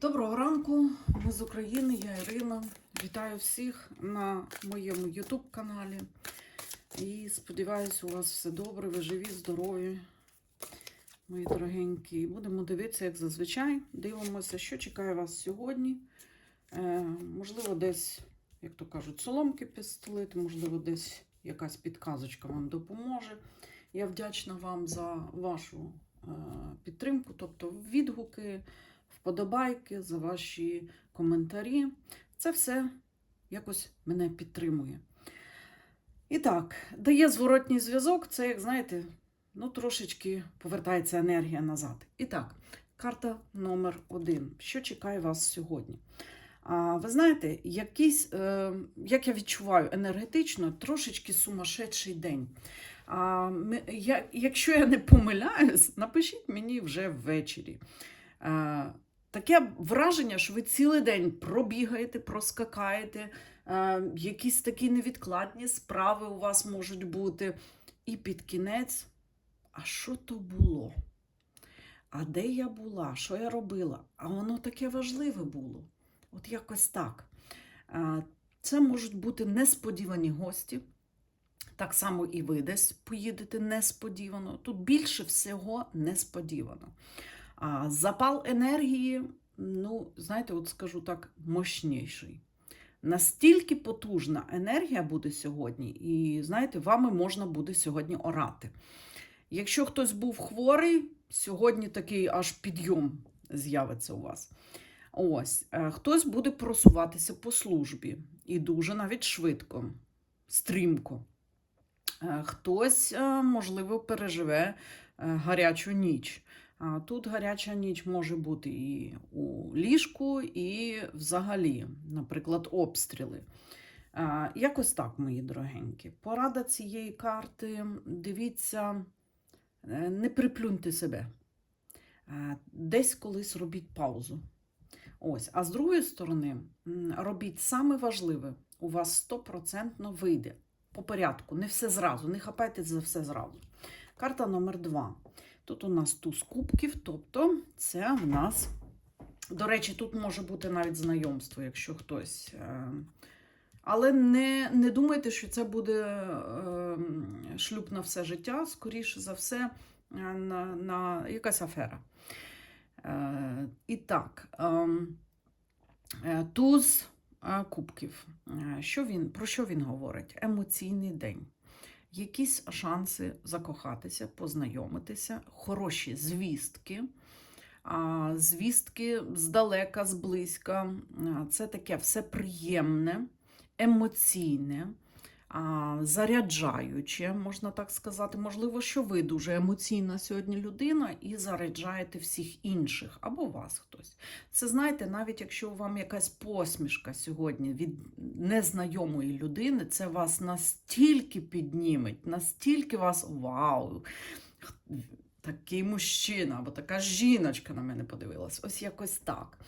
Доброго ранку, ми з України, я Ірина. Вітаю всіх на моєму YouTube каналі. І сподіваюся, у вас все добре, ви живі, здорові, мої дорогенькі. Будемо дивитися, як зазвичай. Дивимося, що чекає вас сьогодні. Е, можливо, десь, як то кажуть, соломки підстелити, можливо, десь якась підказочка вам допоможе. Я вдячна вам за вашу е, підтримку, тобто відгуки вподобайки, за ваші коментарі. Це все якось мене підтримує. І так, дає зворотній зв'язок, це, як знаєте, ну трошечки повертається енергія назад. І так, карта номер один. Що чекає вас сьогодні? А, ви знаєте, якийсь, е, як я відчуваю енергетично, трошечки сумасшедший день. А, я, якщо я не помиляюсь, напишіть мені вже ввечері. Е, Таке враження, що ви цілий день пробігаєте, проскакаєте, е, якісь такі невідкладні справи у вас можуть бути. І під кінець, а що то було? А де я була? Що я робила? А воно таке важливе було. От якось так. Е, Це можуть бути несподівані гості. Так само і ви десь поїдете несподівано. Тут більше всього несподівано. А запал енергії, ну, знаєте, от скажу так, мощніший. Настільки потужна енергія буде сьогодні, і знаєте, вами можна буде сьогодні орати. Якщо хтось був хворий, сьогодні такий аж підйом з'явиться у вас. Ось, е, хтось буде просуватися по службі і дуже навіть швидко, стрімко. Е, Хтось, е, можливо, переживе гарячу ніч. Тут гаряча ніч може бути і у ліжку, і взагалі, наприклад, обстріли. Якось так, мої дорогенькі. Порада цієї карти. Дивіться, е, не приплюньте себе. Десь колись робіть паузу. Ось. А з другої сторони, робіть саме важливе, у вас стопроцентно вийде. По порядку, не все зразу, не хапайте за все зразу. Карта номер два. Тут у нас туз кубків, тобто це в нас, до речі, тут може бути навіть знайомство, якщо хтось. е, Але не, не думайте, що це буде е, шлюб на все життя, скоріше за все, е, на, на якась афера. І так, ем, туз кубків. Що він, про що він говорить? Емоційний день якісь шанси закохатися, познайомитися, хороші звістки. Звістки здалека, зблизька. Це таке все приємне, емоційне, заряджаюче, можна так сказати. Можливо, що ви дуже емоційна сьогодні людина і заряджаєте всіх інших або вас хтось. Це знаєте, навіть якщо вам якась посмішка сьогодні від незнайомої людини, це вас настільки підніметь, настільки вас вау! Такий мужчина або така жіночка на мене подивилась. Ось якось так.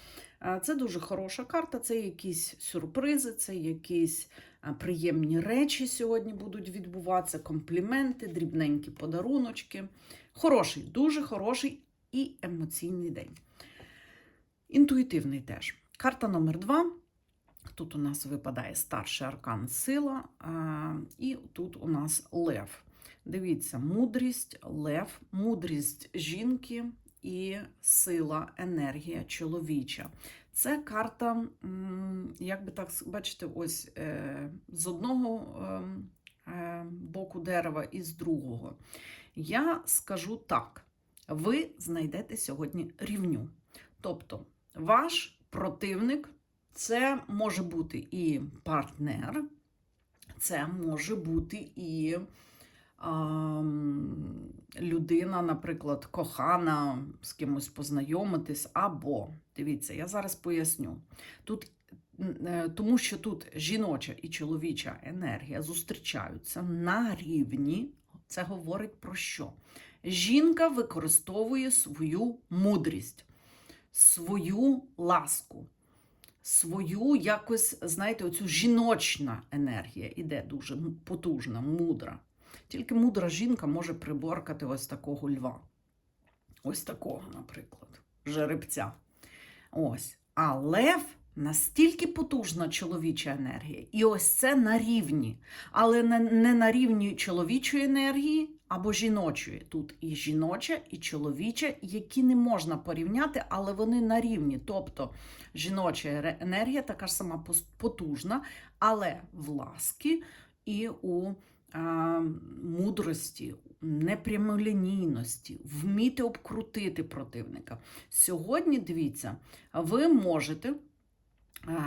Це дуже хороша карта, це якісь сюрпризи, це якісь приємні речі сьогодні будуть відбуватися, компліменти, дрібненькі подаруночки. Хороший, дуже хороший і емоційний день. Інтуїтивний теж. Карта номер два. Тут у нас випадає старший аркан сила, і тут у нас лев. Дивіться, мудрість, лев, мудрість жінки і сила, енергія чоловіча. Це карта, як би так бачите, ось е, з одного ем, е, боку дерева і з другого. Я скажу так: ви знайдете сьогодні рівню. Тобто, ваш противник це може бути і партнер, це може бути і людина, наприклад, кохана з кимось познайомитись, або, дивіться, я зараз поясню. Тут, е, тому що тут жіноча і чоловіча енергія зустрічаються на рівні. Це говорить про що? Жінка використовує свою мудрість, свою ласку, свою якось, знаєте, оцю жіночна енергія іде дуже потужна, мудра. Тільки мудра жінка може приборкати ось такого льва. Ось такого, наприклад, жеребця. Ось. А лев настільки потужна чоловіча енергія, і ось це на рівні, але не, на рівні чоловічої енергії або жіночої. Тут і жіноча, і чоловіча, які не можна порівняти, але вони на рівні. Тобто жіноча енергія така ж сама потужна, але в ласки і у мудрості, непрямолінійності, вміти обкрутити противника. Сьогодні, дивіться, ви можете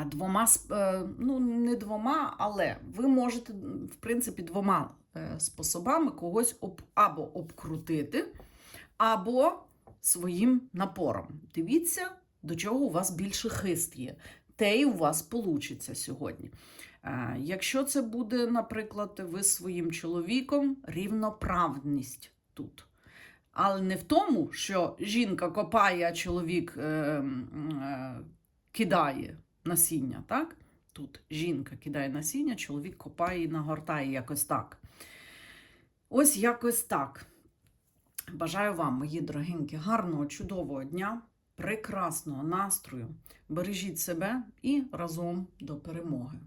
двома, е, ну не двома, але ви можете, в принципі, двома е, способами когось об, або обкрутити, або своїм напором. Дивіться, до чого у вас більше хист є. Те й у вас получиться сьогодні. Е, Якщо це буде, наприклад, ви своїм чоловіком, рівноправність тут. Але не в тому, що жінка копає, а чоловік е, е, кидає насіння, так? Тут жінка кидає насіння, чоловік копає і нагортає якось так. Ось якось так. Бажаю вам, мої дорогенькі, гарного, чудового дня, прекрасного настрою. Бережіть себе і разом до перемоги.